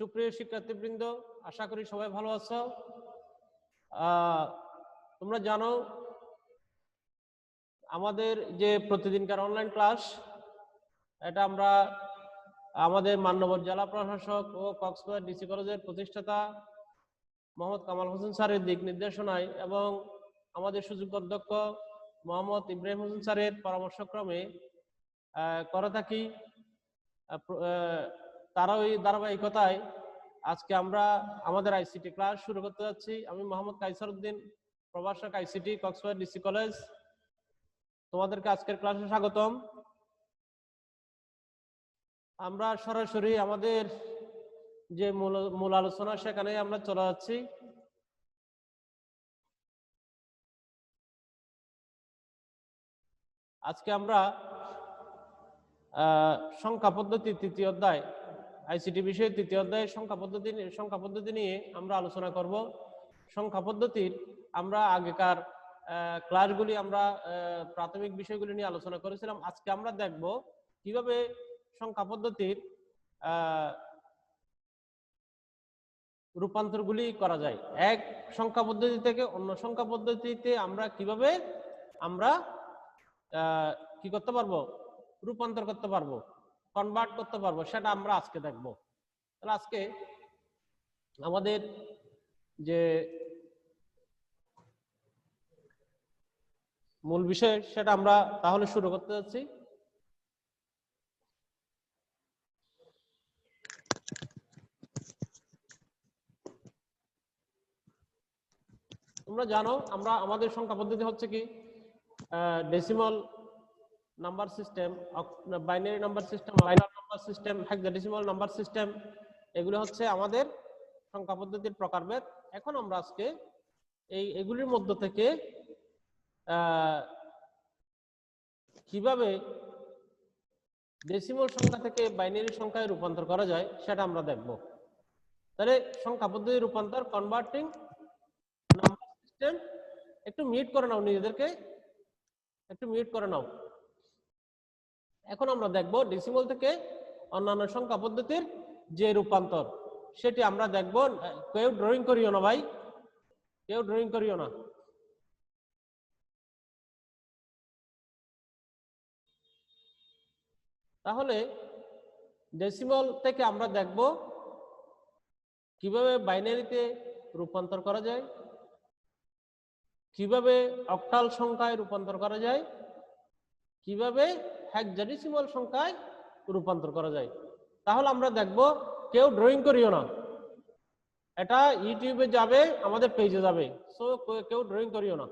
সুপ্রিয় শিক্ষার্থীবৃন্দ, আশা করি সবাই ভালো আছো। তোমরা জানো, আমাদের যে প্রতিদিনকার অনলাইন ক্লাস এটা আমরা আমাদের মান্যবর জেলা প্রশাসক ও কক্সবাজার ডিসি কলেজের প্রতিষ্ঠাতা মোহাম্মদ কামাল হোসেন স্যারের দিক নির্দেশনায় এবং আমাদের সুযোগ্য অধ্যক্ষ মোহাম্মদ ইব্রাহিম হোসেন স্যারের পরামর্শক্রমে করে থাকি। তারা ওই ধারাবাহিকতায় আজকে আমরা আমাদের আইসিটি ক্লাস শুরু করতে যাচ্ছি। আমি মোহাম্মদ কাইসার উদ্দিন প্রভাষক আইসিটি কক্সবাজার ডিসি কলেজ। তোমাদেরকে আজকের ক্লাসে স্বাগতম। আমরা সরাসরি আমাদের যে মূল মূল আলোচনা, সেখানে আমরা চলে যাচ্ছি। আজকে আমরা সংখ্যা পদ্ধতি তৃতীয় অধ্যায় আইসিটি বিষয়ে তৃতীয় অধ্যায়ে সংখ্যা পদ্ধতি সংখ্যা পদ্ধতি নিয়ে আমরা আলোচনা করব। সংখ্যা পদ্ধতির আমরা আগেকার ক্লাসগুলি আমরা প্রাথমিক বিষয়গুলি নিয়ে আলোচনা করেছিলাম। আজকে আমরা দেখব কীভাবে সংখ্যা পদ্ধতির রূপান্তরগুলি করা যায়। এক, সংখ্যা পদ্ধতি থেকে অন্য সংখ্যা পদ্ধতিতে আমরা কীভাবে আমরা কি করতে পারব? রূপান্তর করতে পারব। কনভার্ট করতে পারব, সেটা আমরা আজকে দেখব। তাহলে আজকে আমাদের যে মূল বিষয়, সেটা আমরা তাহলে শুরু করতে যাচ্ছি। তোমরা জানো, আমরা, আমাদের সংখ্যা পদ্ধতি হচ্ছে কি? Decimal number system binary number system linear number system hexadecimal number system এগুলো হচ্ছে আমাদের সংখ্যা পদ্ধতির প্রকারভেদ। এখন আমরা আজকে এই, এগুলির মধ্য থেকে কীভাবে ডেসিমাল সংখ্যা থেকে বাইনারি সংখ্যায় রূপান্তর করা যায় সেটা আমরা দেখব। তাহলে সংখ্যা পদ্ধতির রূপান্তর কনভার্টিং নাম্বার সিস্টেম একটু মিউট করে নাও নিজেদেরকে। একটু মিউট করে নাও। এখন আমরা দেখব ডেসিমাল থেকে অন্যান্য সংখ্যা পদ্ধতির যে রূপান্তর, সেটি আমরা দেখব, কেউ ড্রয়িং করিও না ভাই। কেউ ড্রয়িং করিও না। তাহলে ডেসিমল থেকে আমরা দেখব কীভাবে বাইনারিতে রূপান্তর করা যায়, কীভাবে অক্টাল সংখ্যায় রূপান্তর করা যায়, কীভাবে হেক্সাডেসিমাল সংখ্যায় রূপান্তর করা যায়। তাহলে আমরা দেখব কেউ ড্রয়িং করিও না। এটা ইউটিউবে যাবে, আমাদের পেজে যাবে। সো কেউ ড্রয়িং করিও না।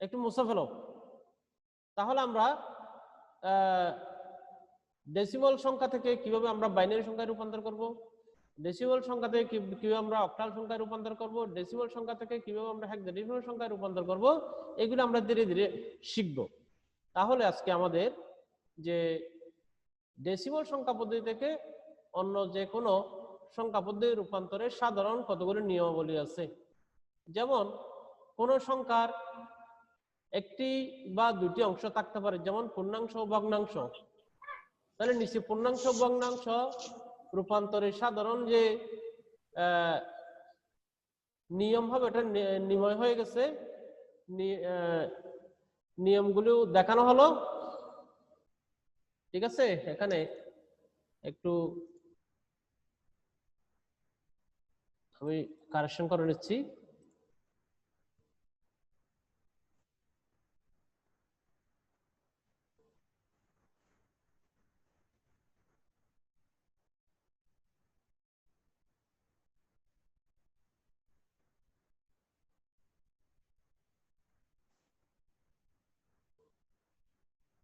একটু মুছে ফেলো। তাহলে আমরা ডেসিমল সংখ্যা থেকে কীভাবে আমরা বাইনারি সংখ্যায় রূপান্তর করব? ডেসিমল সংখ্যা থেকে কীভাবে আমরা অক্টাল সংখ্যায় রূপান্তর করব? ডেসিমল সংখ্যা থেকে কীভাবে আমরা হেক্সাডেসিমাল সংখ্যায় রূপান্তর করব? এগুলো আমরা ধীরে ধীরে শিখব। তাহলে আজকে আমাদের যে ডেসিমাল সংখ্যা পদ্ধতি থেকে অন্য যে কোনো সংখ্যা পদ্ধতি রূপান্তরের সাধারণ কতগুলো নিয়মাবলী আছে? যেমন, কোন সংখ্যার একটি বা দুটি অংশ থাকতে পারে, যেমন পূর্ণাংশ ভগ্নাংশ। তাহলে নিচে পূর্ণাংশ ভগ্নাংশ রূপান্তরের সাধারণ যে নিয়ম হবে এটা নি- নির্ণয় হয়ে গেছে। নিয়মগুলো দেখানো হলো। ঠিক আছে? এখানে একটু আমি কারেকশন করে নিচ্ছি।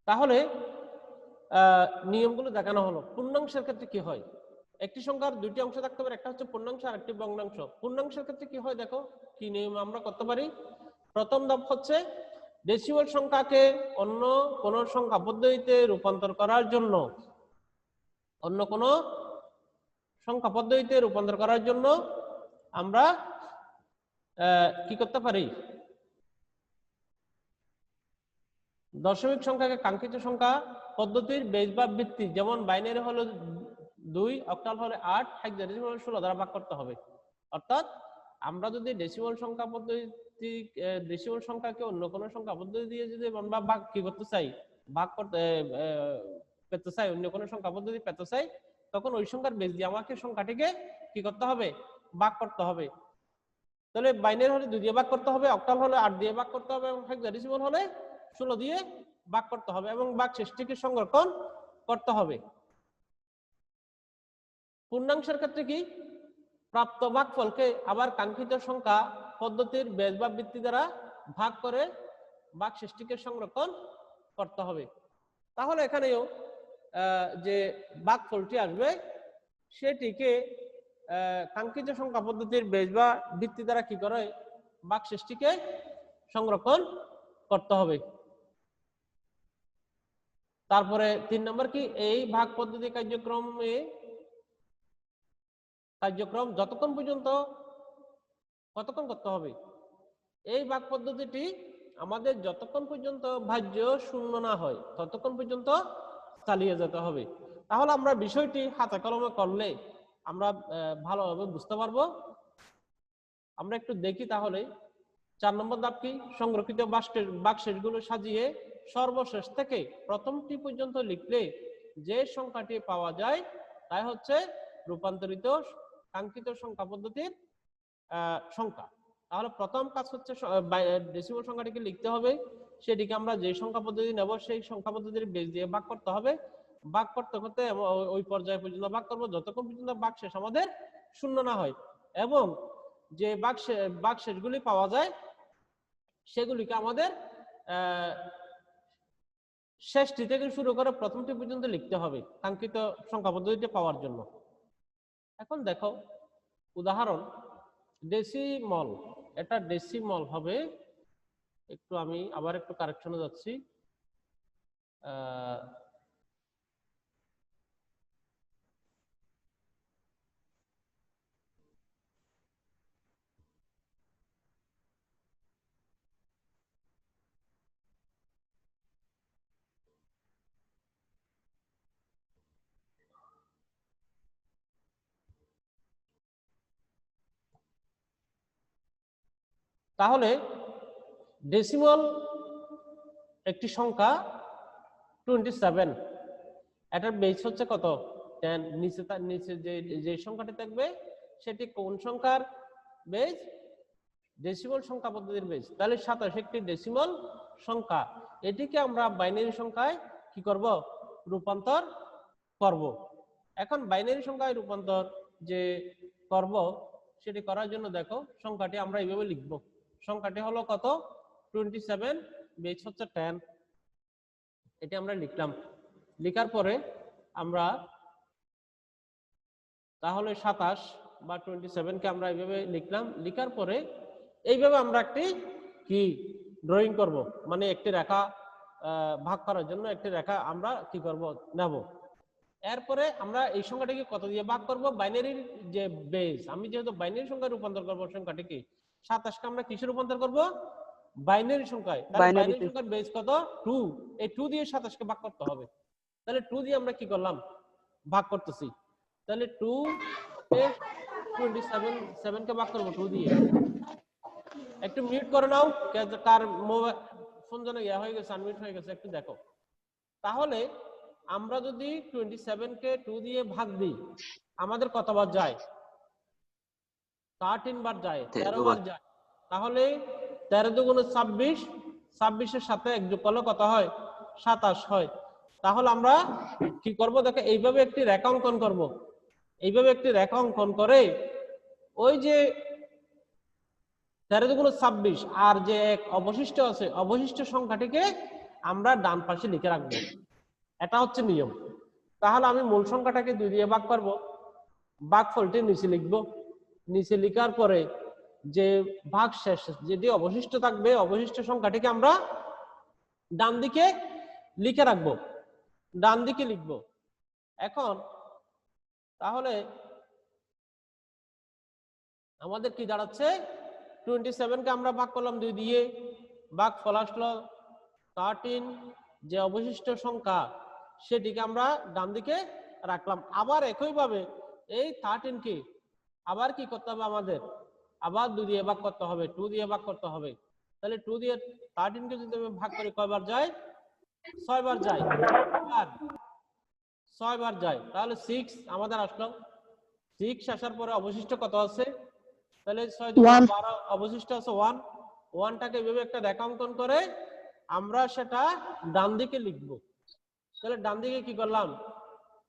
তাহলে নিয়মগুলো দেখানো হলো। পূর্ণাংশের ক্ষেত্রে কি হয়? একটি সংখ্যার দুইটি অংশ থাকতে পারে, একটা হচ্ছে পূর্ণাংশ আর একটি ভগ্নাংশ। পূর্ণাংশের ক্ষেত্রে কি হয় দেখো, কি নিয়ম আমরা করতে পারি? প্রথম ধাপ হচ্ছে ডেসিমাল সংখ্যাকে অন্য কোন সংখ্যা পদ্ধতিতে রূপান্তর করার জন্য, অন্য কোন সংখ্যা পদ্ধতিতে রূপান্তর করার জন্য আমরা কি করতে পারি? দশমিক সংখ্যাকে কাঙ্ক্ষিত সংখ্যা পদ্ধতির বেজ বা ভিত্তি যেমন বাইনারি হলো দুই অক্টাল হলে আট হেক্সাডেসিমাল ষোলো দ্বারা ভাগ করতে হবে। অর্থাৎ আমরা যদি ডেসিমাল সংখ্যা পদ্ধতি ডেসিমাল সংখ্যাকে অন্য কোনো সংখ্যা পদ্ধতি দিয়ে যদি আমরা ভাগ কি করতে চাই? ভাগ করতে পেতে চাই, অন্য কোনো সংখ্যা পদ্ধতি পেতে চাই, তখন ওই সংখ্যার বেস দিয়ে আমাকে সংখ্যাটিকে কি করতে হবে? ভাগ করতে হবে। তাহলে বাইনের হলে দুই দিয়ে ভাগ করতে হবে অক্টাল হলে আট দিয়ে ভাগ করতে হবে এবং হেক্সাডেসিমাল হলে ষোলো দিয়ে ভাগ করতে হবে এবং ভাগ শেষটিকে সংরক্ষণ করতে হবে। পূর্ণাংশের ক্ষেত্রে কি? প্রাপ্ত ভাগফলকে আবার কাঙ্ক্ষিত সংখ্যা পদ্ধতির বেজ বা বৃত্তি দ্বারা ভাগ করে ভাগ শেষটিকে সংরক্ষণ করতে হবে। তাহলে এখানেও যে ভাগফলটি আসবে, সেটিকে কাঙ্ক্ষিত সংখ্যা পদ্ধতির বেজ বা বৃত্তি দ্বারা কি করে? ভাগ শেষটিকে সংরক্ষণ করতে হবে। তারপরে তিন নম্বর কি? এই ভাগ পদ্ধতি কার্যক্রমে কার্যক্রম যতক্ষণ পর্যন্ত কতক্ষণ করতে হবে? এই ভাগ পদ্ধতিটি আমাদের যতক্ষণ পর্যন্ত ভাজ্য শূন্য না হয়, ততক্ষণ পর্যন্ত চালিয়ে যেতে হবে। তাহলে আমরা বিষয়টি হাতে কলমে করলে আমরা ভালোভাবে বুঝতে পারব। আমরা একটু দেখি তাহলে। চার নম্বর ধাপ কি? সংরক্ষিত বাক্সের বাক্সেসগুলো সাজিয়ে সর্বশেষ থেকে প্রথমটি পর্যন্ত লিখলে যে সংখ্যাটি পাওয়া যায়, তাই হচ্ছে রূপান্তরিত কাঙ্ক্ষিত সংখ্যা পদ্ধতির সংখ্যা। তাহলে প্রথম কাজ হচ্ছে ডেসিমাল সংখ্যাটিকে লিখতে হবে। সেটিকে আমরা যে সংখ্যা পদ্ধতি নেব, সেই সংখ্যা পদ্ধতির বেস দিয়ে ভাগ করতে হবে। ভাগ করতে করতে ওই- পর্যায়ে পর্যন্ত ভাগ করব। যতক্ষণ পর্যন্ত ভাগ শেষ আমাদের শূন্য না হয়। এবং যে ভাগ শেষগুলি পাওয়া যায়, সেগুলিকে আমাদের শেষটি থেকে শুরু করে প্রথমটি পর্যন্ত লিখতে হবে কাঙ্ক্ষিত সংখ্যা পদ্ধতিটি পাওয়ার জন্য। এখন দেখো, উদাহরণ ডেসিমল এটা ডেসিমল হবে, একটু আমি আবার একটু কারেকশনে যাচ্ছি। তাহলে ডেসিমল একটি সংখ্যা টোয়েন্টি সেভেন এটার বেস হচ্ছে কত? টেন নিচে তার নিচে যে যে সংখ্যাটি থাকবে, সেটি কোন সংখ্যার বেস ডেসিমল সংখ্যা পদ্ধতির বেস তাহলে সাতাশ একটি ডেসিমল সংখ্যা। এটিকে আমরা বাইনারি সংখ্যায় কি করব? রূপান্তর করব। এখন বাইনারি সংখ্যায় রূপান্তর যে করব, সেটি করার জন্য দেখো, সংখ্যাটি আমরা এইভাবে লিখব। সংখ্যাটি হলো কত? টোয়েন্টি সেভেন বেস হচ্ছে টেন এটি আমরা লিখলাম। লিখার পরে আমরা তাহলে সাতাশ বা টোয়েন্টি সেভেনকে আমরা এইভাবে লিখলাম। লিখার পরে এইভাবে আমরা একটি কি? ড্রয়িং করব। মানে একটি রেখা ভাগ করার জন্য একটি রেখা আমরা কি করব? নেব। এরপরে আমরা এই সংখ্যাটিকে কত দিয়ে ভাগ করব? বাইনারির যে বেস আমি যেহেতু বাইনারি সংখ্যায় রূপান্তর করব সংখ্যাটিকে সাতাশকে আমরা কিসে রূপান্তর করব? বাইনারি সংখ্যায়। বাইনারি সংখ্যার বেস কত? টু এই টু দিয়ে সাতাশকে ভাগ করতে হবে। তাহলে টু দিয়ে আমরা কি করলাম? ভাগ করতেছি। তাহলে টু টোয়েন্টি সেভেন সেভেন কে ভাগ করব টু দিয়ে। একটু মিউট করে নাও কার মোবাইল ফোন যেন ইয়া হয়ে গেছে আনমিউট হয়ে গেছে একটু দেখো। তাহলে আমরা যদি টোয়েন্টি সেভেন কে টু দিয়ে ভাগ দিই আমাদের কতবার যায়? থার্টিন বার যায় তেরো। বার যায়। তাহলে তেরো দুগুণে ছাব্বিশ ছাব্বিশের সাথে এক যোগ করলে কত হয়? সাতাশ হয়। তাহলে আমরা কি করব? দেখো এইভাবে একটি রেখা অঙ্কন করব। এইভাবে একটি রেখা অঙ্কন করে ওই যে তেরো দুগুণ ছাব্বিশ আর যে এক অবশিষ্ট আছে অবশিষ্ট সংখ্যাটিকে আমরা ডান পাশে লিখে রাখব। এটা হচ্ছে নিয়ম। তাহলে আমি মূল সংখ্যাটাকে দুই দিয়ে ভাগ করব। ভাগফলটি নিচে লিখব। নিচে লিখার পরে যে ভাগ শেষ যেটি অবশিষ্ট থাকবে, অবশিষ্ট সংখ্যাটিকে আমরা ডান দিকে লিখে রাখব। ডান দিকে লিখব। এখন তাহলে আমাদের কি দাঁড়াচ্ছে? টোয়েন্টি সেভেনকে আমরা ভাগ করলাম দুই দিয়ে। ভাগ ফল আসলো থার্টিন যে অবশিষ্ট সংখ্যা সেটিকে আমরা ডান দিকে রাখলাম। আবার একইভাবে এই থার্টিন কে আবার কি করতে হবে আমাদের? আবার দুই দিয়ে ভাগ করতে হবে টু দিয়ে ভাগ করতে হবে। তাহলে টু দিয়ে থার্টিন কে যদি আমি ভাগ করি কয়বার যায়? ছয়বার যায়। আর ছয়বার যায়। তাহলে সিক্স আমাদের আসলো। সিক্স আসার পরে অবশিষ্ট কত আছে? তাহলে ছয় বারো অবশিষ্ট আছে ওয়ান ওয়ানটাকে এভাবে একটা রেখা অঙ্কন করে আমরা সেটা ডান দিকে লিখব। তাহলে ডান দিকে কি করলাম?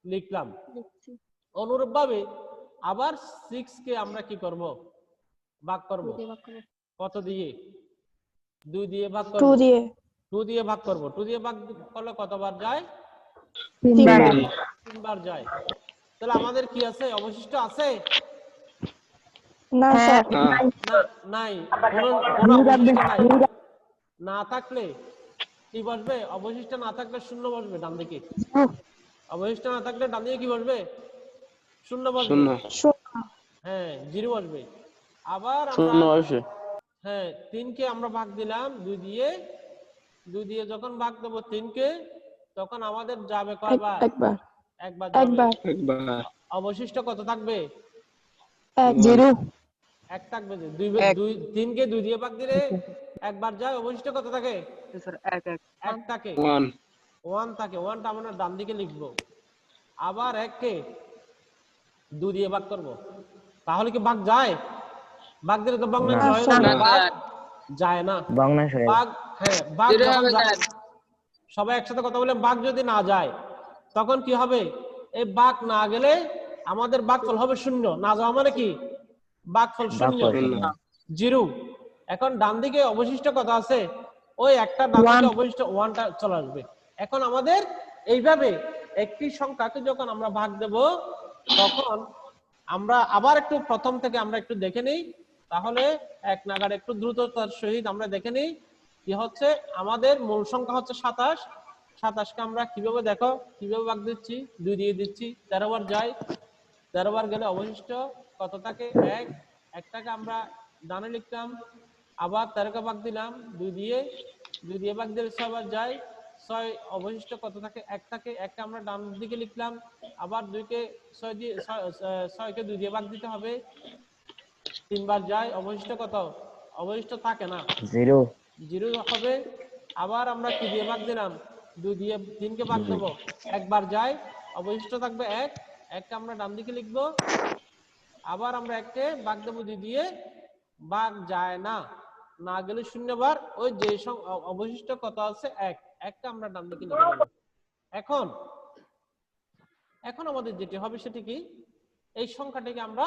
লিখলাম। অনুরূপ ভাবে আবার সিক্স কে আমরা কি করব? ভাগ করব। কত দিয়ে? দুই দিয়ে ভাগ টু করব। দিয়ে। টু দিয়ে ভাগ করব। টু দিয়ে ভাগ করলে কতবার যায়? তিনবার। তিনবার। যায়। তাহলে আমাদের কি আছে? অবশিষ্ট আছে? না স্যার। কোনো অবশিষ্ট নাই। না থাকলে কি বসবে? অবশিষ্ট না থাকলে শূন্য বসবে ডান দিকে অবশিষ্ট না থাকলে ডান দিকে কি বসবে? শূন্য বসবে শূন্য। শূন্য হ্যাঁ জিরো বসবে আবার শূন্য আমরা আসে। হ্যাঁ তিনকে আমরা ভাগ দিলাম দুই দিয়ে। দুই দিয়ে যখন ভাগ দেবো তিনকে তখন আমাদের যাবে কয়বার? একবার। একবার একবার। অবশিষ্ট কত থাকবে? এক জিরো। এক থাকবে যে। দুই দুই তিনকে দুই দিয়ে ভাগ দিলে একবার যায় অবশিষ্ট কত থাকে? এক থাকে। ওয়ান। ওয়ান থাকে। ওয়ানটা আমরা ডান দিকে লিখব। আবার এককে দুই দিয়ে ভাগ করব। তাহলে কি ভাগ যায়? ভাগ দিলে তো বাংলা না, হয় না যায় না। ভগ্নাংশে ভাগ হ্যাঁ ভাগ যখন যায়- সবাই একসাথে কথা বলে ভাগ যদি না যায় তখন কি হবে? এই বাঘ না গেলে আমাদের বাঘফল হবে শূন্য। না যাওয়া মানে কি? বাঘফল শূন্য। শূন্য। জিরো এখন ডান দিকে অবশিষ্ট কত আছে ওই একটা ডান দিকে অবশিষ্ট ওয়ানটা চলে আসবে। এখন আমাদের এইভাবে একটি সংখ্যাকে যখন আমরা ভাগ দেব তখন আমরা আবার একটু প্রথম থেকে আমরা একটু দেখে নিই, তাহলে এক নাগার একটু দ্রুততার সহিত আমরা দেখে নিই কি হচ্ছে, আমাদের মূল সংখ্যা হচ্ছে সাতাশ। সাতাশকে আমরা কীভাবে দেখো? কীভাবে ভাগ দিচ্ছি? দুই দিয়ে দিচ্ছি, তেরো বার যাই তেরো বার গেলে অবশিষ্ট কত থাকে? এক। একটাকে আমরা ডানে লিখতাম, আবার তেরোকে ভাগ দিলাম, দুই দিয়ে। দুই দিয়ে ভাগ দিলে ছয় বার যায়। ছয় অবশিষ্ট কত থাকে? এক থাকে একটা আমরা ডান দিকে লিখলাম আবার দুইকে ছয় দিয়ে ছয়- ছয়- ছয়কে দুই দিয়ে ভাগ দিতে হবে। তিনবার যায় অবশিষ্ট কত? অবশিষ্ট থাকে না। জিরো। জিরো হবে আবার আমরা কি দিয়ে ভাগ দিলাম? দুই দিয়ে তিনকে ভাগ দেবো। একবার যায় অবশিষ্ট থাকবে এক একটা আমরা ডান দিকে লিখব। আবার আমরা এককে ভাগ দেবো দুই দিয়ে ভাগ যায় না। না গেলে শূন্যবার ওই যে অবশিষ্ট কত আছে? এক। একটা আমরা ডান দিকে দেবো এখন এখন আমাদের যেটি হবে সেটি কি? এই সংখ্যাটিকে আমরা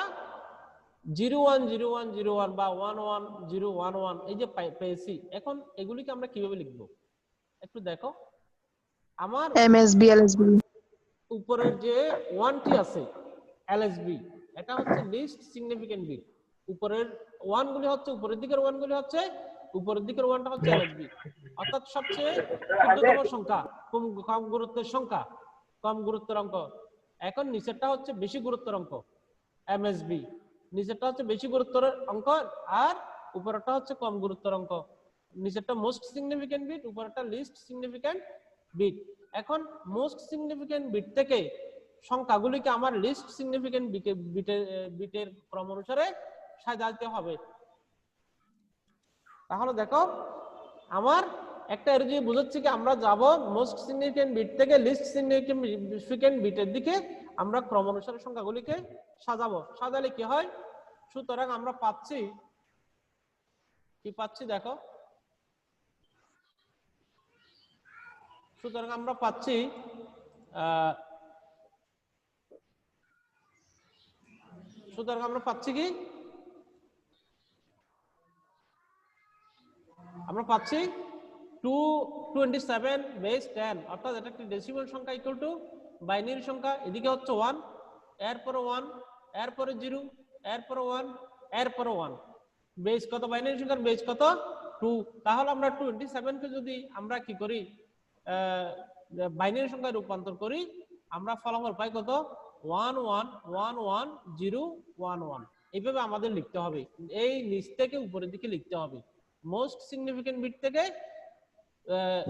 zero one zero one zero one বা one one zero one one এই যে পেয়েছি এখন এগুলিকে আমরা কীভাবে লিখব? একটু দেখো। আমার এমএসবি এলএসবি উপরের যে ওয়ানটি আছে এলএসবি এটা হচ্ছে লিস্ট সিগনিফিকেন্ট বিট উপরের ওয়ান গুলি হচ্ছে উপরের দিকের ওয়ান গুলি হচ্ছে উপরের দিকের ওয়ানটা হচ্ছে এলএসবি। অর্থাৎ সবচেয়ে ক্ষুদ্রতম সংখ্যা কম গুরুত্বের সংখ্যা কম গুরুত্বের অঙ্ক। এখন নিচেরটা হচ্ছে বেশি গুরুত্বের অঙ্ক এমএসবি। নিচেরটা হচ্ছে বেশি গুরুত্বের অঙ্ক আর উপরেরটা হচ্ছে কম গুরুত্বের অঙ্ক। নিচেরটা মোস্ট সিগনিফিকেন্ট বিট উপরেরটা লিস্ট সিগনিফিকেন্ট বিট এখন মোস্ট সিগনিফিকেন্ট বিট থেকে সংখ্যাগুলিকে আমার লিস্ট সিগনিফিকেন্ট বিটের বিটের ক্রম অনুসারে সাজাতে হবে। তাহলে দেখো, আমার একটা এর যে বুঝাচ্ছি কি আমরা যাব মোস্ট সিগনিফিকেন্ট বিট থেকে লিস্ট সিগনিফিকেন্ট বিটের দিকে, আমরা ক্রম অনুসারে সংখ্যাগুলিকে সাজাবো। সাজালে কি হয়? সুতরাং আমরা পাচ্ছি, কি পাচ্ছি দেখো? সুতরাং আমরা পাচ্ছি সুতরাং আমরা পাচ্ছি কি? আমরা পাচ্ছি two twenty seven base ten অর্থাৎ এটা একটি ডেসিমাল সংখ্যা ইকুয়াল টু বাইনারি সংখ্যা, এদিকে হচ্ছে ওয়ান এরপরে ওয়ান এরপরে জিরো এরপরে ওয়ান এরপরে ওয়ান বেস কত? বাইনারি সংখ্যার বেস কত? টু তাহলে আমরা টোয়েন্টি সেভেনকে যদি আমরা কি করি বাইনারি সংখ্যায় রূপান্তর করি, আমরা ফলাফল পাই কত? One one one one zero one one এইভাবে আমাদের লিখতে হবে। এই নিচ থেকে উপরের দিকে লিখতে হবে। মোস্ট সিগনিফিকেন্ট বিট থেকে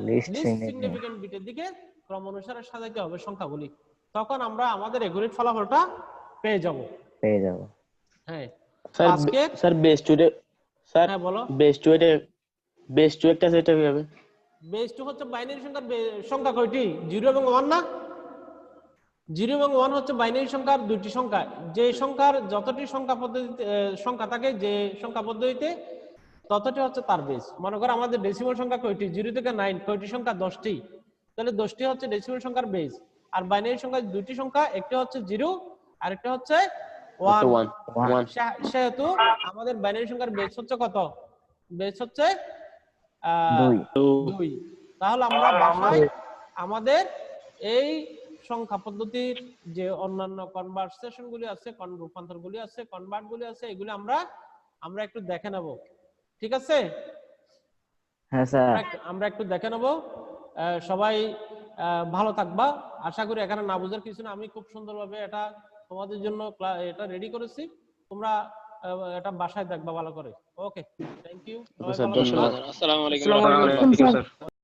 লিস্ট সিগনিফিকেন্ট বিটের দিকে ক্রম অনুসারে সাজাইতে হবে সংখ্যাগুলি তখন আমরা আমাদের এগুলির ফলাফলটা পেয়ে যাব। পেয়ে যাব। হ্যাঁ। আজকে স্যার বেস টু স্যার হ্যাঁ বলো। বেস টু এটা বেস টু একটা সেটা বেস টু হচ্ছে বাইনারি সংখ্যার সংখ্যা কয়টি? জিরো এবং ওয়ান না? জিরো এবং ওয়ান হচ্ছে বাইনারি সংখ্যার দুইটি সংখ্যা। যে সংখ্যার যতটি সংখ্যা পদ্ধতিতে সংখ্যা থাকে যে সংখ্যা পদ্ধতিতে ততটি হচ্ছে তার বেস মনে করো আমাদের ডেসিমাল সংখ্যা কয়টি? জিরো থেকে নাইন কয়টি সংখ্যা? দশটি। তাহলে দশটি হচ্ছে ডেসিমাল সংখ্যার বেস আর বাইনারি সংখ্যা দুইটি সংখ্যা একটি হচ্ছে জিরো আর একটা হচ্ছে ওয়ান সেহেতু আমাদের বাইনারি সংখ্যার বেস হচ্ছে কত? বেস হচ্ছে আহ, দুই। দুই। তাহলে আমরা বাসায় আমাদের এই সংখ্যা পদ্ধতির যে অন্যান্য কনভার্সেশন গুলি আছে রূপান্তর গুলি আছে কনভার্ট গুলি আছে এগুলি আমরা আমরা একটু দেখে নেব। ঠিক আছে? হ্যাঁ স্যার। আমরা একটু- দেখে নেব। সবাই আহ, ভালো থাকবা। আশা করি এখানে না বুঝার কিছু না। আমি খুব সুন্দরভাবে এটা তোমাদের জন্য এটা রেডি করেছি। তোমরা এটা বাসায় দেখবা ভালো করে। ওকে থ্যাংক ইউ আসসালামু আলাইকুম।